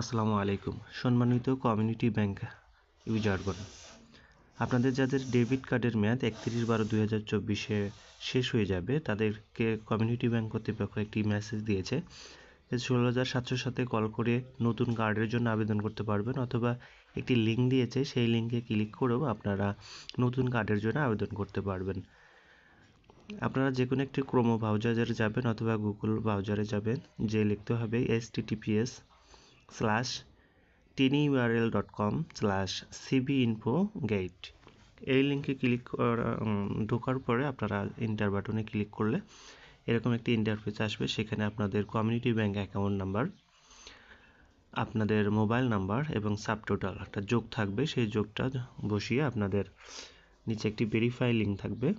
আসসালামু আলাইকুম। সম্মানিত কমিউনিটি ব্যাংক ইউজারগণ, আপনাদের যাদের ডেবিট কার্ডের মেয়াদ একত্রিশ বারো দুই হাজার চব্বিশে শেষ হয়ে যাবে, তাদেরকে কমিউনিটি ব্যাংক কর্তৃপক্ষ একটি মেসেজ দিয়েছে ষোলো হাজার সাতশোর সাথে কল করে নতুন কার্ডের জন্য আবেদন করতে পারবেন অথবা একটি লিঙ্ক দিয়েছে, সেই লিঙ্কে ক্লিক করেও আপনারা নতুন কার্ডের জন্য আবেদন করতে পারবেন। আপনারা যে কোনো একটি ক্রোমো ব্রাউজারে যাবেন অথবা গুগল ব্রাউজারে যাবেন, যে লিখতে হবে https slash tiny URL dot com slash CB info get এই লিঙ্কে ক্লিক করা ঢোকার পরে আপনারা ইন্টার বাটনে ক্লিক করলে এরকম একটি ইন্টারফেস আসবে। সেখানে আপনাদের কমিউনিটি ব্যাংক অ্যাকাউন্ট নাম্বার আপনাদের মোবাইল নাম্বার এবং সাবটোটাল একটা যোগ থাকবে। সেই যোগটা বসিয়ে আপনাদের নিচে একটি ভেরিফাই লিঙ্ক থাকবে।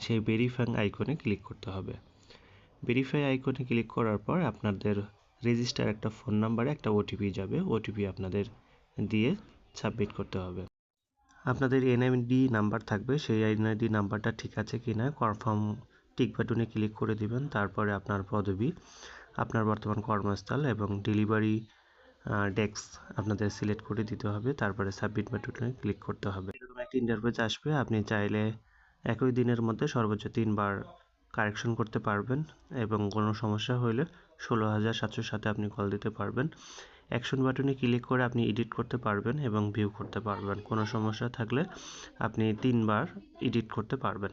সেই ভেরিফাই আইকনে ক্লিক করতে হবে। ভেরিফাই আইকনে ক্লিক করার পর আপনাদের রেজিস্টার একটা ফোন নাম্বারে একটা ওটিপি যাবে। ওটিপি আপনাদের দিয়ে সাবমিট করতে হবে। আপনাদের এনআইডি নাম্বার থাকবে। সেই এনআইডি নাম্বারটা ঠিক আছে কি না কনফার্ম টিক বাটনে ক্লিক করে দিবেন। তারপরে আপনার পদবি, আপনার বর্তমান কর্মস্থল এবং ডেলিভারি ডেস্ক আপনাদের সিলেক্ট করে দিতে হবে। তারপরে সাবমিট বাটনে ক্লিক করতে হবে। এরকম একটি ইন্টারফেস আসবে। আপনি চাইলে একই দিনের মধ্যে সর্বোচ্চ তিনবার কারেকশন করতে পারবেন এবং কোনো সমস্যা হলে ষোলো হাজার সাতশোর সাথে আপনি কল দিতে পারবেন। অ্যাকশন বাটনে ক্লিক করে আপনি এডিট করতে পারবেন এবং ভিউ করতে পারবেন। কোনো সমস্যা থাকলে আপনি তিনবার এডিট করতে পারবেন।